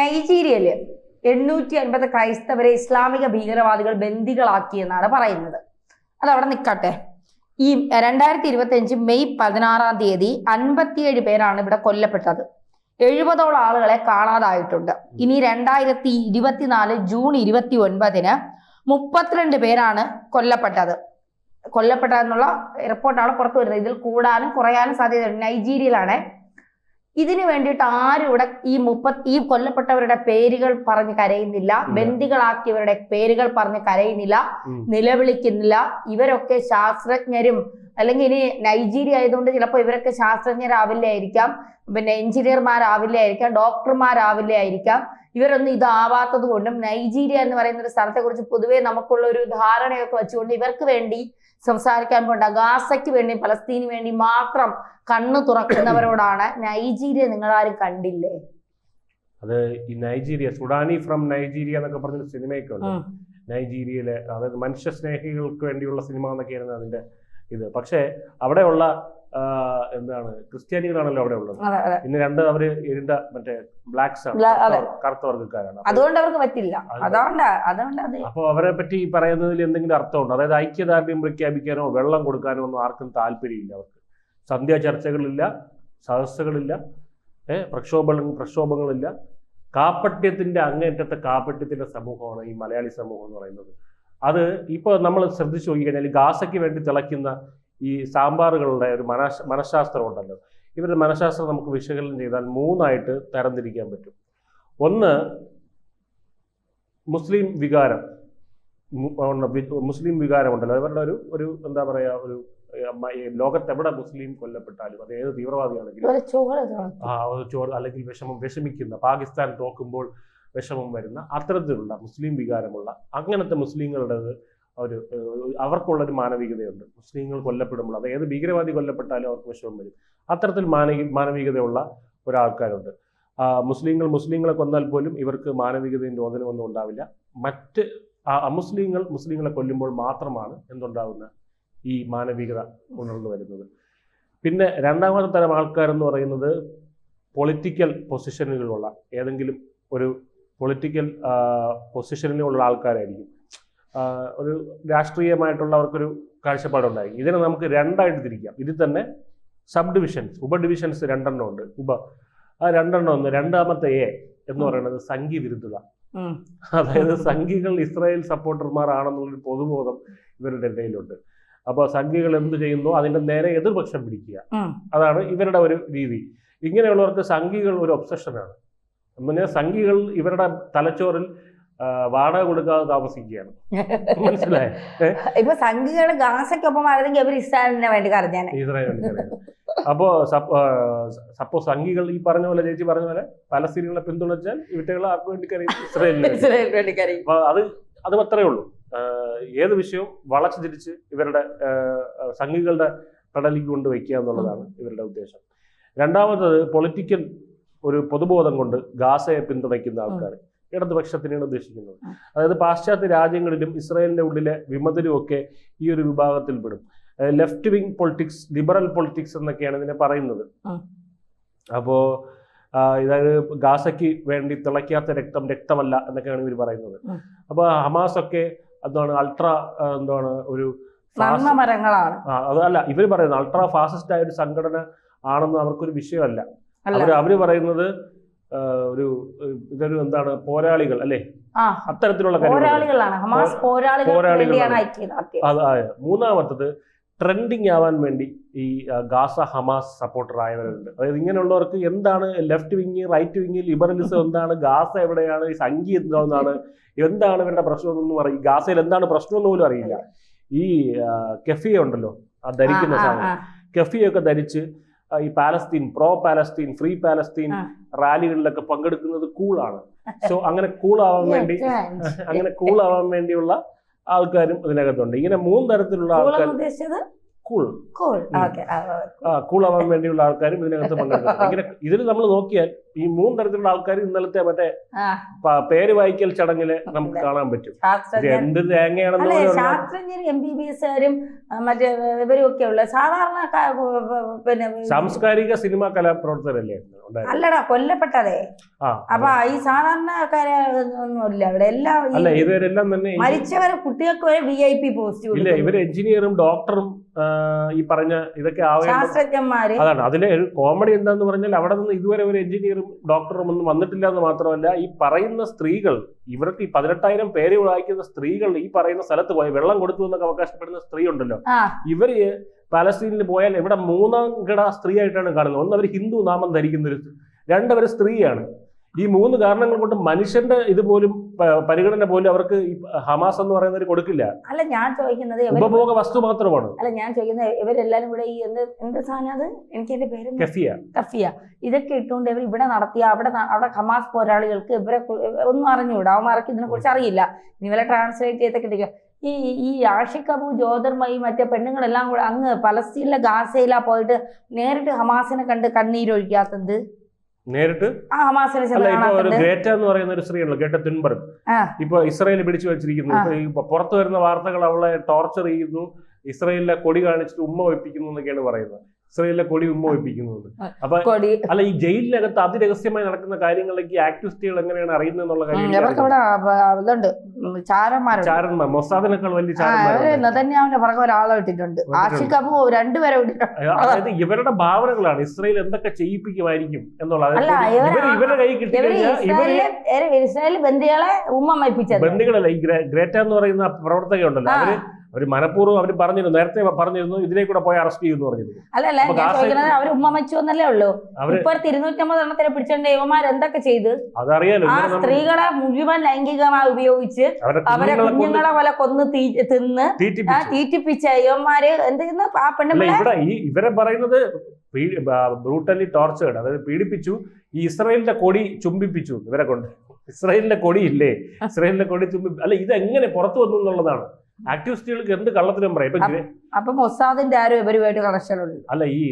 നൈജീരിയയിൽ എണ്ണൂറ്റി അൻപത് ക്രൈസ്തവരെ ഇസ്ലാമിക ഭീകരവാദികൾ ബന്ദികളാക്കിയെന്നാണ് പറയുന്നത്. അത് അവിടെ നിൽക്കട്ടെ. ഈ രണ്ടായിരത്തി ഇരുപത്തി അഞ്ച് മെയ് പതിനാറാം തീയതി അൻപത്തിയേഴ് പേരാണ് ഇവിടെ കൊല്ലപ്പെട്ടത്. എഴുപതോളം ആളുകളെ കാണാതായിട്ടുണ്ട്. ഇനി രണ്ടായിരത്തി ഇരുപത്തിനാല് ജൂൺ ഇരുപത്തി ഒൻപതിന് മുപ്പത്തിരണ്ട് പേരാണ് കൊല്ലപ്പെട്ടത്. കൊല്ലപ്പെട്ടതെന്നുള്ള റിപ്പോർട്ടാണ് പുറത്തു വരുന്നത്. ഇതിൽ കൂടാനും കുറയാനും സാധ്യതയുണ്ട് നൈജീരിയയിലാണ്. ഇതിനു വേണ്ടിയിട്ട് ആരും ഇവിടെ ഈ മുപ്പത് ഈ കൊല്ലപ്പെട്ടവരുടെ പേരുകൾ പറഞ്ഞ് കരയുന്നില്ല. ബന്ദികളാക്കിയവരുടെ പേരുകൾ പറഞ്ഞ് കരയുന്നില്ല. നിലവിളിക്കുന്നില്ല. ഇവരൊക്കെ ശാസ്ത്രജ്ഞരും അല്ലെങ്കിൽ ഇനി നൈജീരിയ ആയതുകൊണ്ട് ചിലപ്പോൾ ഇവരൊക്കെ ശാസ്ത്രജ്ഞരാവില്ലായിരിക്കാം പിന്നെ എഞ്ചിനീയർമാരാവില്ലായിരിക്കാം ഡോക്ടർമാരാവില്ലായിരിക്കാം ഇവരൊന്നും ഇതാവാത്തത് കൊണ്ടും നൈജീരിയ എന്ന് പറയുന്ന ഒരു സ്ഥലത്തെ കുറിച്ച് പൊതുവെ നമുക്കുള്ള ഒരു ധാരണയൊക്കെ വെച്ചുകൊണ്ട് ഇവർക്ക് വേണ്ടി സംസാരിക്കാൻ പോണ്ട ഗാസയ്ക്ക് വേണ്ടി പലസ്തീന് വേണ്ടി മാത്രം കണ്ണു തുറക്കുന്നവരോടാണ് നൈജീരിയ നിങ്ങൾ ആരും കണ്ടില്ലേ? അത് ഈ നൈജീരിയ സുഡാനി ഫ്രം നൈജീരിയ എന്നൊക്കെ പറഞ്ഞ സിനിമയൊക്കെ ഉണ്ട്. നൈജീരിയയിലെ അതായത് മനുഷ്യ സ്നേഹികൾക്ക് വേണ്ടിയുള്ള സിനിമ എന്നൊക്കെയായിരുന്നു അതിന്റെ ഇത്. പക്ഷേ അവിടെയുള്ള എന്താണ് ക്രിസ്ത്യാനികളാണല്ലോ അവിടെ ഉള്ളത്. പിന്നെ രണ്ട് അവർ ഇരുണ്ട മറ്റേ ബ്ലാക്സ് ആണ്. കറുത്ത- വർഗക്കാരാണ്. അതുകൊണ്ട് അവർക്ക് പറ്റില്ല. അപ്പൊ അതുകൊണ്ട് അതുകൊണ്ട് അത് അവരെ പറ്റി പറയുന്നതിൽ എന്തെങ്കിലും അർത്ഥമുണ്ടോ? അതായത് ഐക്യദാർഢ്യം പ്രഖ്യാപിക്കാനോ വെള്ളം കൊടുക്കാനോ ഒന്നും ആർക്കും താല്പര്യമില്ല അവർക്ക്. സന്ധ്യാ ചർച്ചകളില്ല സദസ്സുകളില്ല ഏഹ് പ്രക്ഷോഭങ്ങൾ പ്രക്ഷോഭങ്ങളില്ല. കാപ്പട്യത്തിന്റെ അങ്ങേറ്റത്തെ കാപ്പട്യത്തിന്റെ സമൂഹമാണ് ഈ മലയാളി സമൂഹം എന്ന് പറയുന്നത്. അത് ഇപ്പോൾ നമ്മൾ ശ്രദ്ധിച്ചു നോക്കിക്കഴിഞ്ഞാൽ ഗാസയ്ക്ക് വേണ്ടി തിളയ്ക്കുന്ന ഈ സാമ്പാറുകളുടെ ഒരു മനഃ മനഃശാസ്ത്രം ഉണ്ടല്ലോ. ഇവരുടെ മനഃശാസ്ത്രം നമുക്ക് വിശകലനം ചെയ്താൽ മൂന്നായിട്ട് തരംതിരിക്കാൻ പറ്റും. ഒന്ന് മുസ്ലിം വികാരം. മുസ്ലിം വികാരമുണ്ടല്ലോ അവരുടെ ഒരു ഒരു എന്താ പറയുക ഒരു ലോകത്തെവിടെ മുസ്ലിം കൊല്ലപ്പെട്ടാലും അത് ഏത് തീവ്രവാദിയാണെങ്കിലും. ആ ഒരു ചോറ് അല്ലെങ്കിൽ വിഷമം വിഷമിക്കുന്ന പാകിസ്ഥാൻ തോക്കുമ്പോൾ വിഷമം വരുന്ന അത്തരത്തിലുള്ള മുസ്ലിം വികാരമുള്ള അങ്ങനത്തെ മുസ്ലിങ്ങളുടേത് ഒരു അവർക്കുള്ള ഒരു മാനവികതയുണ്ട്. മുസ്ലിങ്ങൾ കൊല്ലപ്പെടുമ്പോൾ അത് ഏത് ഭീകരവാദി കൊല്ലപ്പെട്ടാലും അവർക്ക് വിഷമം വരും. അത്തരത്തിൽ മാനവി മാനവികതയുള്ള ഒരാൾക്കാരുണ്ട്. മുസ്ലിങ്ങൾ മുസ്ലിങ്ങളെ കൊന്നാൽ പോലും ഇവർക്ക് മാനവികതയും രോദനമൊന്നും ഉണ്ടാവില്ല. മറ്റ് അമുസ്ലിങ്ങൾ മുസ്ലിങ്ങളെ കൊല്ലുമ്പോൾ മാത്രമാണ് എന്തുണ്ടാവുന്ന ഈ മാനവികത ഉണർന്നു വരുന്നത്. പിന്നെ രണ്ടാമത്തെ തരം ആൾക്കാരെന്ന് പറയുന്നത് പൊളിറ്റിക്കൽ പൊസിഷനുകളുള്ള ഏതെങ്കിലും ഒരു പൊളിറ്റിക്കൽ പൊസിഷനിലുള്ള ആൾക്കാരായിരിക്കും. ഒരു രാഷ്ട്രീയമായിട്ടുള്ള അവർക്കൊരു കാഴ്ചപ്പാടുണ്ടായി. ഇതിനെ നമുക്ക് രണ്ടായിട്ട് തിരിക്കാം. ഇതിൽ തന്നെ സബ് ഡിവിഷൻസ് ഉപ ഡിവിഷൻസ് രണ്ടെണ്ണം ഉണ്ട്. ഉപ ആ രണ്ടെണ്ണം ഒന്ന് രണ്ടാമത്തെ എ എന്ന് പറയുന്നത് സംഘി വിരുദ്ധത. അതായത് സംഘികൾ ഇസ്രായേൽ സപ്പോർട്ടർമാർ ആണെന്നുള്ളൊരു പൊതുബോധം ഇവരുടെ ഇടയിലുണ്ട്. അപ്പോൾ സംഘികൾ എന്ത് ചെയ്യുന്നു? അതിന്റെ നേരെ എതിർപക്ഷം പിടിക്കുക. അതാണ് ഇവരുടെ ഒരു രീതി. ഇങ്ങനെയുള്ളവർക്ക് സംഘികൾ ഒരു ഒബ്സഷനാണ് പിന്നെ സംഘികൾ ഇവരുടെ തലച്ചോറിൽ വാടക കൊടുക്കാതെ താമസിക്കുകയാണ്. മനസ്സിലായോ? ഇപ്പൊ സംഘികൾ ഗാസയ്ക്കൊപ്പം ആയിരുന്നെങ്കിൽ അവർ ഇസ്രായേലിന് വേണ്ടി അപ്പോ സപ്പോസ് സംഘികൾ ഈ പറഞ്ഞ പോലെ ചേച്ചി പറഞ്ഞ പോലെ പലസ്തീനികളെ പിന്തുണച്ചാൽ ഇവറ്റകൾ ആർക്ക് വേണ്ടി കറി ഇസ്രായേലിന് വേണ്ടി. അപ്പൊ അത് അത് അത്രേ ഉള്ളൂ. ഏത് വിഷയവും വളച്ചു തിരിച്ച് ഇവരുടെ സംഘികളുടെ പെടലിക്ക് കൊണ്ട് വയ്ക്കുക എന്നുള്ളതാണ് ഇവരുടെ ഉദ്ദേശം. രണ്ടാമത്തത് പൊളിറ്റിക്കൽ ഒരു പൊതുബോധം കൊണ്ട് ഗാസയെ പിന്തുണയ്ക്കുന്ന ആൾക്കാർ ഇടതുപക്ഷത്തിനാണ് ഉദ്ദേശിക്കുന്നത്. അതായത് പാശ്ചാത്യ രാജ്യങ്ങളിലും ഇസ്രായേലിന്റെ ഉള്ളിലെ വിമതരും ഒക്കെ ഈ ഒരു വിഭാഗത്തിൽ പെടും. Left wing politics liberal politics എന്നൊക്കെയാണ് ഇതിനെ പറയുന്നത്. അപ്പോ ഇതായത് ഗാസയ്ക്ക് വേണ്ടി തിളയ്ക്കാത്ത രക്തം രക്തമല്ല എന്നൊക്കെയാണ് ഇവർ പറയുന്നത്. അപ്പോൾ അപ്പൊ ഹമാസ് ഒക്കെ എന്താണ് അൾട്രാ എന്താണ് ഒരു മരങ്ങളാണ് അതല്ല ഇവർ പറയുന്നത് അൾട്രാ ഫാസിസ്റ്റ് ആയ ഒരു സംഘടന ആണെന്ന് അവർക്കൊരു വിഷയമല്ല. അവർ അവർ പറയുന്നത് ഒരു ഇതൊരു എന്താണ് പോരാളികൾ അല്ലേ? അത്തരത്തിലുള്ള പോരാളികളാണ്. ഹമാസ് പോരാളികളാണ്. മൂന്നാമത്തത് ട്രെൻഡിങ് ആവാൻ വേണ്ടി ഈ ഗാസ ഹമാസ് സപ്പോർട്ടർ ആയവരുണ്ട് അതായത് ഇങ്ങനെയുള്ളവർക്ക് എന്താണ് left wing right wing liberalism എന്താണ് ഗാസ എവിടെയാണ് ഈ സംഖ്യ എന്താണെന്നാണ് എന്താണ് ഇവരുടെ പ്രശ്നം എന്നൊന്നും അറിയില്ല ഗാസയിൽ എന്താണ് പ്രശ്നം എന്ന് പോലും അറിയില്ല. ഈ കെഫിയ ഉണ്ടല്ലോ ആ ധരിക്കുന്ന സാധനം. കെഫിയൊക്കെ ധരിച്ച് ഈ Palestine pro Palestine free Palestine. റാലികളിലൊക്കെ പങ്കെടുക്കുന്നത് കൂളാണ്. സോ അങ്ങനെ കൂൾ ആവാൻ വേണ്ടി അങ്ങനെ കൂൾ ആവാൻ വേണ്ടിയുള്ള ആൾക്കാരും ഇതിനകത്തുണ്ട്. ഇങ്ങനെ മൂന്ന് തരത്തിലുള്ള ആൾക്കാർ കൂൾ. കൂൾ. ആവാൻ വേണ്ടിയുള്ള ആൾക്കാരും ഇതിനകത്ത് പങ്കെടുക്കുന്നു ഇങ്ങനെ ഇതിൽ നമ്മൾ നോക്കിയാൽ ഈ മൂന്ന് തരത്തിലുള്ള ആൾക്കാർ ഇന്നലത്തെ മറ്റേ പേര് വായിക്കൽ ചടങ്ങിൽ നമുക്ക് കാണാൻ പറ്റും. എന്ത് തേങ്ങയാണെന്ന് ശാസ്ത്രജ്ഞരും എം ബി ബി എസുകാരും മറ്റേ ഇവരും ഒക്കെ ഉള്ള സാധാരണ പിന്നെ സാംസ്കാരിക സിനിമാ കലാപ്രവർത്തകരല്ലേ അല്ലടാ കൊല്ലപ്പെട്ടതേ. അപ്പൊ ഈ സാധാരണക്കാരെ ഒന്നുമില്ല. അവിടെ എല്ലാം അല്ല ഇവരെല്ലാം തന്നെ മരിച്ചവരെ കുട്ടികൾക്ക് വരെ വി ഐ പി പോസ്റ്റ് ഇല്ല ഇവർ എഞ്ചിനീയറും ഡോക്ടറും ഈ പറഞ്ഞ ഇതൊക്കെ ആവേണ്ട ശാസ്ത്രജ്ഞന്മാര് അതാണ്. അതിലെ കോമഡി എന്താന്ന് പറഞ്ഞാൽ അവിടെ നിന്ന് ഇതുവരെ ഒരു എഞ്ചിനീയറും ഡോക്ടറും ഒന്നും വന്നിട്ടില്ല എന്ന് മാത്രമല്ല ഈ പറയുന്ന സ്ത്രീകൾ ഇവർക്ക് ഈ പതിനെട്ടായിരം പേര് വായിക്കുന്ന സ്ത്രീകൾ ഈ പറയുന്ന സ്ഥലത്ത് പോയി വെള്ളം കൊടുത്തു എന്നൊക്കെ അവകാശപ്പെടുന്ന സ്ത്രീ ഉണ്ടല്ലോ ഇവർ പാലസ്തീനിൽ പോയാൽ ഇവിടെ മൂന്നാം കിട സ്ത്രീ ആയിട്ടാണ് കാണുന്നത്. ഒന്ന് അവർ ഹിന്ദു നാമം ധരിക്കുന്ന ഒരു രണ്ടവർ സ്ത്രീയാണ്. ഈ മൂന്ന് കാരണങ്ങൾ കൊണ്ട് മനുഷ്യന്റെ ഇതുപോലും പരിഗണന പോലും അവർക്ക് ഹമാസ് എന്ന് പറയുന്നവർ കൊടുക്കില്ല. അല്ല ഞാൻ ചോദിക്കുന്നത് ഉപഭോഗ വസ്തു മാത്രമാണ്. അല്ല ഞാൻ ചോദിക്കുന്നത് ഇവരെല്ലാരും കൂടെ ഈ എന്ത് എന്ത് സാധനം അത്? എനിക്ക് എന്റെ പേര് കഫിയ. കഫിയ. ഇതൊക്കെ ഇട്ടുകൊണ്ട് ഇവർ ഇവിടെ നടത്തിയ അവിടെ അവിടെ ഹമാസ് പോരാളികൾക്ക് ഇവരെ ഒന്നും അറിഞ്ഞുകൂടാ. അവന്മാർക്ക് ഇതിനെ കുറിച്ച് അറിയില്ല. ഇനി ഇവരെ ട്രാൻസ്ലേറ്റ് ചെയ്തൊക്കെ ഇരിക്കുക. ഈ ഈ ആഷിഖ് അബു ജ്യോതിർമയി മറ്റേ പെണ്ണുങ്ങളെല്ലാം കൂടെ അങ്ങ് പലസ്തീനിലെ ഗാസയിലാ പോയിട്ട് നേരിട്ട് ഹമാസിനെ കണ്ട് കണ്ണീരൊഴിക്കാത്തത്? നേരിട്ട്? ഒരു ഗ്രേറ്റ എന്ന് പറയുന്ന ഒരു സ്ത്രീയുണ്ട് ഗ്രേറ്റ തുൻബർഗ്. ഇപ്പൊ ഇസ്രായേൽ പിടിച്ചു വെച്ചിരിക്കുന്നു. പുറത്തു വരുന്ന വാർത്തകൾ അവളെ ടോർച്ചർ ചെയ്യുന്നു ഇസ്രയേലിലെ കൊടി കാണിച്ചിട്ട് ഉമ്മ വെപ്പിക്കുന്നു എന്നൊക്കെയാണ് പറയുന്നത്. ഇസ്രായേലിലെ കൊടി ഉമ്മ വെപ്പിക്കുന്നു അപ്പൊ അല്ല ഈ ജയിലിനകത്ത് അതിരഹസ്യമായി നടക്കുന്ന കാര്യങ്ങളിലേക്ക് ആക്ടിവിസ്റ്റുകൾ എങ്ങനെയാണ് അറിയുന്നത് എന്നുള്ള കാര്യം ചാരന്മാർ മൊസാദിനേക്കാൾ വലിയ ചാരന്മാർ പുറകെ ആഷിഖ് അബു രണ്ടുപേരെ അതായത് ഇവരുടെ ഭാവനകളാണ് ഇസ്രയേൽ എന്തൊക്കെ ചെയ്യിപ്പിക്കുമായിരിക്കും എന്നുള്ളത് ഇവരുടെ കൈ കിട്ടിയ ബന്ദികളെ ഉമ്മ മയിപ്പിച്ചത് ബന്ധുക്കളല്ല ഈ ഗ്രേറ്റ എന്ന് പറയുന്ന പ്രവർത്തകയുണ്ടല്ലോ. അവർ അവർ മനഃപൂർവം അവർ പറഞ്ഞിരുന്നു നേരത്തെ പറഞ്ഞിരുന്നു ഇതിലേക്കൂടെ പോയി അറസ്റ്റ് ചെയ്യുന്നു പറഞ്ഞിരുന്നു. അല്ലല്ല ഞാൻ ചോദിക്കുന്നത് അവർ ഉമ്മ മച്ചു എന്നല്ലേ ഉള്ളൂ? ഇപ്പോഴത്തെ ഇരുന്നൂറ്റമ്പത് എണ്ണത്തിനെ പിടിച്ചോണ്ട് എന്തൊക്കെ ചെയ്ത്? അതറിയാലോ ആ സ്ത്രീകളെ മുഴുവൻ ലൈംഗികമായി ഉപയോഗിച്ച് അവരെ കുഞ്ഞുങ്ങളെ പോലെ കൊന്ന് തിന്ന് തീറ്റിപ്പിച്ചു. യുവമാര് എന്തെന്ന് ആ പെണ്ണുങ്ങളെ ഇവിടെ ഈ ഇവരെ പറയുന്നത് ബ്രൂട്ടലി ടോർച്ചേർഡ് അതായത് പീഡിപ്പിച്ചു ഈ ഇസ്രായേലിന്റെ കൊടി ചുംബിപ്പിച്ചു ഇവരെ കൊണ്ട്. ഇസ്രായേലിന്റെ കൊടി ഇല്ലേ ഇസ്രായേലിന്റെ കൊടി ചുംബി അല്ല ഇത് എങ്ങനെ പുറത്തു വന്നു എന്നുള്ളതാണ്. ആക്ടിവിസ്റ്റുകൾക്ക് എന്ത് കള്ളത്തിലും പറയും. ഇപ്പൊ അപ്പൊ മൊസാദിന്റെ ആരും ഇവരുമായിട്ട് കണക്ഷൻ ഉണ്ട് അല്ല ഈ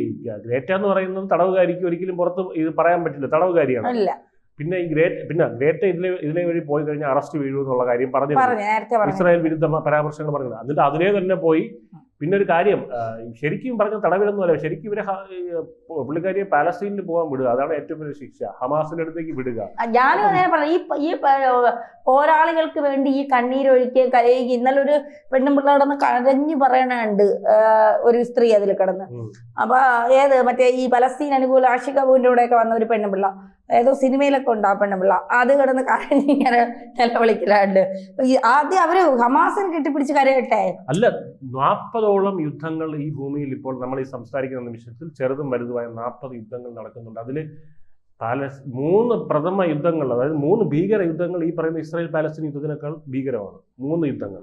ഗ്രേറ്റ എന്ന് പറയുന്നത് തടവുകാരിക്ക് ഒരിക്കലും പുറത്ത് ഇത് പറയാൻ പറ്റില്ല. തടവുകാരിയാണ്. അല്ല പിന്നെ ഈ ഗ്രേറ്റ് പിന്നെ ഗ്രേറ്റ ഇതിലെ ഇതിലെ വഴി പോയി കഴിഞ്ഞാൽ അറസ്റ്റ് വീഴും എന്നുള്ള കാര്യം പറഞ്ഞു ഇസ്രായേൽ വിരുദ്ധ പരാമർശങ്ങൾ പറഞ്ഞത് എന്നിട്ട് അതിനെ തന്നെ പോയി പിന്നെ ഒരു കാര്യം ശരിക്കും പറഞ്ഞ തടവിലൊന്നും അല്ല ശരിക്കും ഇവരെ പുള്ളിക്കാരിയെ പാലസ്തീനിൽ പോകാൻ വിടുക. അതാണ് ഏറ്റവും വലിയ ശിക്ഷ. ഹമാസിന്റെ അടുത്തേക്ക് വിടുക. ഞാൻ ഞാനും അങ്ങനെ പറഞ്ഞു. ഈ ഈ പോരാളികൾക്ക് വേണ്ടി ഈ കണ്ണീരൊഴിക്കുകയും കരയുകയും ഇന്നലെ ഒരു പെണ്ണുമ്പിള്ള കിടന്ന് കരഞ്ഞു പറയണുണ്ട് ഒരു സ്ത്രീ അതിൽ കിടന്ന്. അപ്പൊ ഏത് മറ്റേ ഈ പലസ്തീൻ അനുകൂല ആഷിക കൂടെ കൂടെയൊക്കെ വന്ന ഒരു പെണ്ണും പിള്ള ഏതോ സിനിമയിലൊക്കെ ഉണ്ട് ആ പെണ്ണുപിള്ള അത് കിടന്ന് കരഞ്ഞിങ്ങനെ നിലവിളിക്കലുണ്ട്. ഈ ആദ്യം അവർ ഹമാസിന് കെട്ടിപ്പിടിച്ച് കരയട്ടെ? അല്ല നാൽപ്പതോളം യുദ്ധങ്ങൾ ഈ ഭൂമിയിൽ ഇപ്പോൾ നമ്മൾ ഈ സംസാരിക്കുന്ന നിമിഷത്തിൽ ചെറുതും വലുതുമായ നാൽപ്പത് യുദ്ധങ്ങൾ നടക്കുന്നുണ്ട്. അതിൽ പാലസ് മൂന്ന് പ്രഥമ യുദ്ധങ്ങൾ അതായത് മൂന്ന് ഭീകര യുദ്ധങ്ങൾ ഈ പറയുന്ന ഇസ്രായേൽ പാലസ്തീൻ യുദ്ധത്തിനേക്കാൾ ഭീകരമാണ്. മൂന്ന് യുദ്ധങ്ങൾ.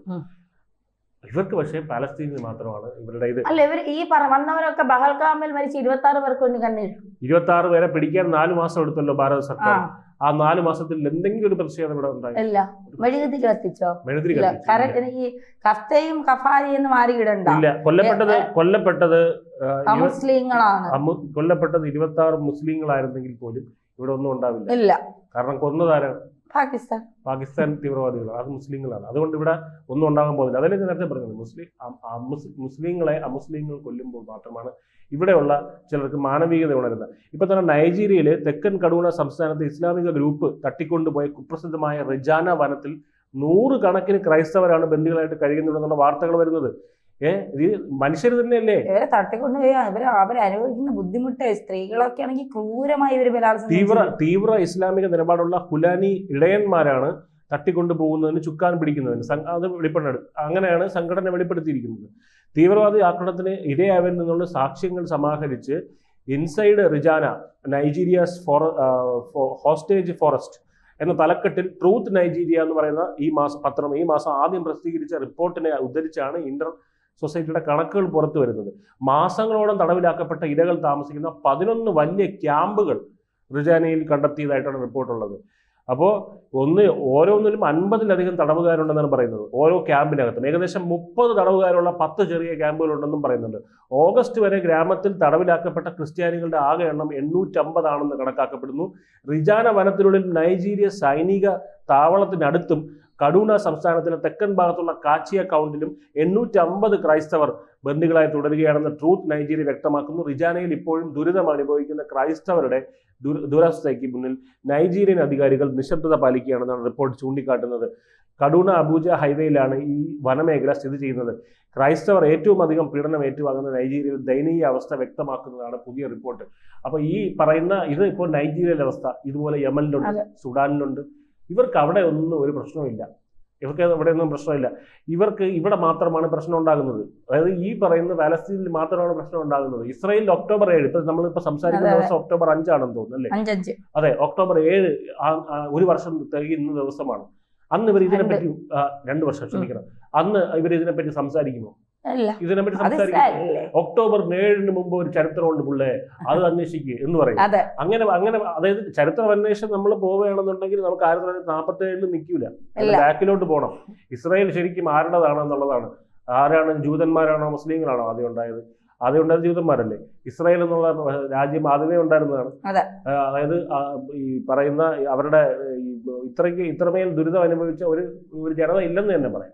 ഇവർക്ക് പക്ഷേ പാലസ്തീനിൽ മാത്രമാണ് ഇവരുടെ ഇത്. അല്ല ഇവർ ഈ വന്നവരൊക്കെ ബഹൽഗാമിൽ മരിച്ച് ഇരുപത്തി ആറ് പേർക്ക് വേണ്ടി കണ്ണീർ ഇരുപത്തി ആറ് പേരെ പിടിക്കാൻ നാല് മാസം എടുത്തല്ലോ ഭാരത സർക്കാർ. ആ നാല് മാസത്തിൽ എന്തെങ്കിലും ഒരു പ്രതിഷേധം ഇവിടെ ഉണ്ടായില്ല മെഴുകുതിരി കത്തിച്ചോ? മെഴുതിരി ഇല്ല. കത്തിച്ചു. ഈ കഫ്തയും കഫാരി എന്ന് ഇടണ്ട. ഇല്ല. കൊല്ലപ്പെട്ടത് കൊല്ലപ്പെട്ടത് മുസ്ലിങ്ങളാണ് കൊല്ലപ്പെട്ടത് ഇരുപത്തി ആറ് മുസ്ലിങ്ങളായിരുന്നെങ്കിൽ പോലും ഇവിടെ ഒന്നും ഉണ്ടാവില്ല. ഇല്ല. കാരണം കൊന്നതാര? പാകിസ്ഥാൻ. പാകിസ്ഥാൻ തീവ്രവാദികളാണ് അത് മുസ്ലിങ്ങളാണ്. അതുകൊണ്ട് ഇവിടെ ഒന്നും ഉണ്ടാകാൻ പോകുന്നില്ല. അതല്ലേ ഞാൻ നേരത്തെ പറഞ്ഞത്. മുസ്ലിം മുസ്ലിങ്ങളെ അമുസ്ലിങ്ങൾ കൊല്ലുമ്പോൾ മാത്രമാണ് ഇവിടെയുള്ള ചിലർക്ക് മാനവികത ഉണരുന്നത്. ഇപ്പൊ തന്നെ നൈജീരിയയിൽ തെക്കൻ കടൂണ സംസ്ഥാനത്ത് ഇസ്ലാമിക ഗ്രൂപ്പ് തട്ടിക്കൊണ്ടുപോയ കുപ്രസിദ്ധമായ റിജാന വനത്തിൽ നൂറ് കണക്കിന് ക്രൈസ്തവരാണ് ബന്ദികളായിട്ട് കഴിയുന്നുണ്ടെന്നുള്ള വാർത്തകൾ വരുന്നത്. ഏഹ് ഇത് മനുഷ്യർ തന്നെയല്ലേ? ഇവരെ തട്ടിക്കൊണ്ടുപോയി ഇവർ അവരനുഭവിക്കുന്ന ബുദ്ധിമുട്ട് സ്ത്രീകളൊക്കെ ആണെങ്കിൽ ക്രൂരമായി ബലാത്സംഗം തീവ്ര തീവ്ര ഇസ്ലാമിക നിലപാടുള്ള ഹുലാനി ഇടയന്മാരാണ് തട്ടിക്കൊണ്ടു പോകുന്നതിന് ചുക്കാൻ പിടിക്കുന്നതിന് അത് വെളിപ്പെടുന്നത് അങ്ങനെയാണ് സംഘടന വെളിപ്പെടുത്തിയിരിക്കുന്നത്. തീവ്രവാദി ആക്രമണത്തിന് ഇരയാവിൽ നിന്നുള്ള സാക്ഷ്യങ്ങൾ സമാഹരിച്ച് ഇൻസൈഡ് റിജാന നൈജീരിയാസ് ഫോറ ഹോസ്റ്റേജ് ഫോറസ്റ്റ് എന്ന തലക്കെട്ടിൽ ട്രൂത്ത് നൈജീരിയ എന്ന് പറയുന്ന ഈ മാസം പത്രം ഈ മാസം ആദ്യം പ്രസിദ്ധീകരിച്ച റിപ്പോർട്ടിനെ ഉദ്ധരിച്ചാണ് ഇന്റർ സൊസൈറ്റിയുടെ കണക്കുകൾ പുറത്തു വരുന്നത്. മാസങ്ങളോളം തടവിലാക്കപ്പെട്ട ഇരകൾ താമസിക്കുന്ന പതിനൊന്ന് വലിയ ക്യാമ്പുകൾ റിജാനയിൽ കണ്ടെത്തിയതായിട്ടാണ് റിപ്പോർട്ടുള്ളത്. അപ്പോൾ ഒന്ന് ഓരോന്നിലും അൻപതിലധികം തടവുകാരുണ്ടെന്നാണ് പറയുന്നത്. ഓരോ ക്യാമ്പിനകത്തും. ഏകദേശം മുപ്പത് തടവുകാരുള്ള പത്ത് ചെറിയ ക്യാമ്പുകളുണ്ടെന്നും പറയുന്നുണ്ട്. ഓഗസ്റ്റ് വരെ ഗ്രാമത്തിൽ തടവിലാക്കപ്പെട്ട ക്രിസ്ത്യാനികളുടെ ആകെ എണ്ണം എണ്ണൂറ്റമ്പതാണെന്ന് കണക്കാക്കപ്പെടുന്നു. റിജാന വനത്തിനുള്ളിൽ നൈജീരിയ സൈനിക താവളത്തിനടുത്തും കഡൂണ സംസ്ഥാനത്തിലെ തെക്കൻ ഭാഗത്തുള്ള കാച്ചിയ കൗണ്ടിലും എണ്ണൂറ്റി അമ്പത് ക്രൈസ്തവർ ബന്ദികളായി തുടരുകയാണെന്ന് ട്രൂത്ത് നൈജീരിയ വ്യക്തമാക്കുന്നു. റിജാനയിൽ ഇപ്പോഴും ദുരിതം അനുഭവിക്കുന്ന ക്രൈസ്തവരുടെ ദുര ദുരവസ്ഥയ്ക്ക് മുന്നിൽ നൈജീരിയൻ അധികാരികൾ നിശബ്ദത പാലിക്കുകയാണെന്നാണ് റിപ്പോർട്ട് ചൂണ്ടിക്കാട്ടുന്നത്. കഡൂണ അബൂജ ഹൈവേയിലാണ് ഈ വനമേഖല സ്ഥിതി ചെയ്യുന്നത്. ക്രൈസ്തവർ ഏറ്റവും അധികം പീഡനം ഏറ്റുവാങ്ങുന്ന നൈജീരിയയിൽ ദയനീയ അവസ്ഥ വ്യക്തമാക്കുന്നതാണ് പുതിയ റിപ്പോർട്ട് അപ്പോൾ ഈ പറയുന്ന ഇത് ഇപ്പോൾ നൈജീരിയയിലെ അവസ്ഥ. ഇതുപോലെ യമനിലുണ്ട് സുഡാനിലുണ്ട് ഇവർക്ക് അവിടെ ഒന്നും ഒരു പ്രശ്നവുമില്ല. ഇവർക്ക് അവിടെ ഒന്നും പ്രശ്നമില്ല. ഇവർക്ക് ഇവിടെ മാത്രമാണ് പ്രശ്നം ഉണ്ടാകുന്നത്. അതായത് ഈ പറയുന്ന പാലസ്തീനിൽ മാത്രമാണ് പ്രശ്നം ഉണ്ടാകുന്നത്. ഇസ്രായേലിൽ ഒക്ടോബർ ഏഴ് ഇപ്പൊ നമ്മളിപ്പോ സംസാരിക്കുന്ന. ദിവസം ഒക്ടോബർ അഞ്ചാണെന്ന് തോന്നുന്നു അല്ലേ? അതെ ഒക്ടോബർ ഏഴ് ഒരു വർഷം തികയുന്ന ദിവസമാണ്. അന്ന് ഇവർ ഇതിനെപ്പറ്റി രണ്ട് വർഷം ക്ഷമിക്കണം. അന്ന് ഇവർ ഇതിനെപ്പറ്റി സംസാരിക്കുമോ? സാരല്ലേ? ഒക്ടോബർ ഏഴിന് മുമ്പ് ഒരു ചരിത്രമുണ്ട് പുള്ളേ അത് അന്വേഷിക്കുക എന്ന് പറയും. അങ്ങനെ അങ്ങനെ അതായത് ചരിത്രം അന്വേഷണം നമ്മൾ പോവുകയാണെന്നുണ്ടെങ്കിൽ നമുക്ക് ആയിരത്തി തൊള്ളായിരത്തി നാൽപ്പത്തി ഏഴിൽ നിൽക്കൂല ബാക്കിലോട്ട് പോകണം ഇസ്രായേൽ ശരിക്കും ആരുടേതാണ് എന്നുള്ളതാണ്. ആരാണ് ജൂതന്മാരാണോ മുസ്ലിങ്ങളാണോ ആദ്യം ഉണ്ടായത്? ആദ്യം ഉണ്ടായത് ജൂതന്മാരല്ലേ? ഇസ്രായേൽ എന്നുള്ള രാജ്യം ആദ്യമേ ഉണ്ടായിരുന്നതാണ്. അതായത് ഈ പറയുന്ന അവരുടെ ഇത്രയ്ക്ക് ഇത്രമേൽ ദുരിതം അനുഭവിച്ച ഒരു ഒരു ജനത ഇല്ലെന്ന് തന്നെ പറയാം.